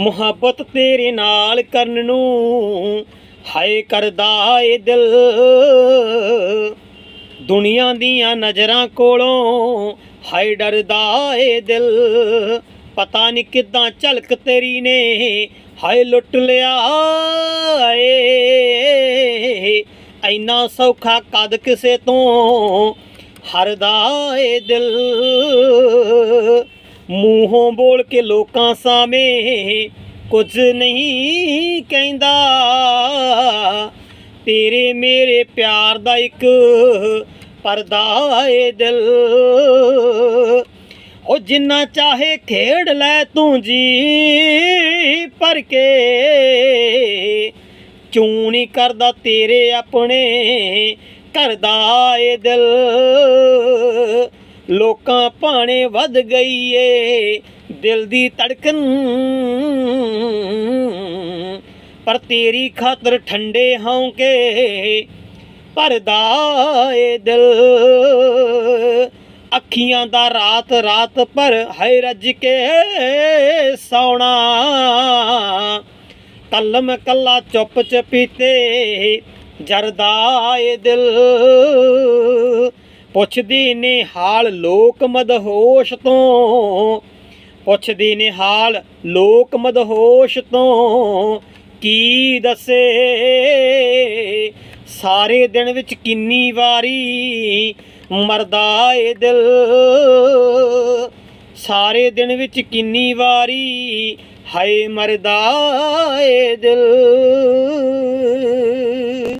ਮੁਹੱਬਤ ਤੇਰੇ ਨਾਲ ਕਰਨ ਨੂੰ ਹਾਏ ਕਰਦਾ ਏ ਦਿਲ। ਦੁਨੀਆ ਦੀਆਂ ਨਜ਼ਰਾਂ ਕੋਲੋਂ ਹਾਏ ਡਰਦਾ ਏ ਦਿਲ। ਪਤਾ ਨਹੀਂ ਕਿੱਦਾਂ ਝਲਕ ਤੇਰੀ ਨੇ ਹਾਏ ਲੁੱਟ ਲਿਆ ਏ। ਐਨਾ ਸੌਖਾ ਕਦ ਕਿਸੇ ਤੋਂ ਹਰਦਾ ਏ ਦਿਲ। ਮੂੰਹੋਂ ਬੋਲ ਕੇ ਲੋਕਾਂ ਸਾਹਮਣੇ ਕੁਝ ਨਹੀਂ ਕਹਿੰਦਾ। ਤੇਰੇ ਮੇਰੇ ਪਿਆਰ ਦਾ ਇੱਕ ਪਰਦਾ ਏ ਦਿਲ। ਉਹ ਜਿੰਨਾ ਚਾਹੇ ਖੇਡ ਲੈ ਤੂੰ ਜੀ ਪਰ ਕੇ। ਕਿਉਂ ਨਹੀਂ ਕਰਦਾ ਤੇਰੇ ਆਪਣੇ ਕਰਦਾ ਏ ਦਿਲ। ਲੋਕਾਂ ਭਾਣੇ ਵੱਧ ਗਈ ਏ ਦਿਲ ਦੀ ਧੜਕਨ। ਪਰ ਤੇਰੀ ਖਾਤਰ ਠੰਡੇ ਹੌਂਕੇ ਭਰਦਾ ਏ ਦਿਲ। ਅੱਖੀਆਂ ਦਾ ਰਾਤ ਰਾਤ ਪਰ ਹੈ ਰੱਜ ਕੇ ਸੌਣਾ। ਕਲਮ ਕੱਲਾ ਚੁੱਪ ਚਪੀਤੇ ਜਰਦਾ ਏ ਦਿਲ। ਪੁੱਛਦੀ ਨੇ ਹਾਲ ਲੋਕ ਮਦਹੋਸ਼ ਤੋਂ। ਪੁੱਛਦੀ ਨੇ ਹਾਲ ਲੋਕ ਮਦਹੋਸ਼ ਤੋਂ ਕੀ ਦੱਸੇ? ਸਾਰੇ ਦਿਨ ਵਿੱਚ ਕਿੰਨੀ ਵਾਰੀ ਮਰਦਾ ਏ ਦਿਲ। ਸਾਰੇ ਦਿਨ ਵਿੱਚ ਕਿੰਨੀ ਵਾਰੀ ਹਾਏ ਮਰਦਾ ਏ ਦਿਲ।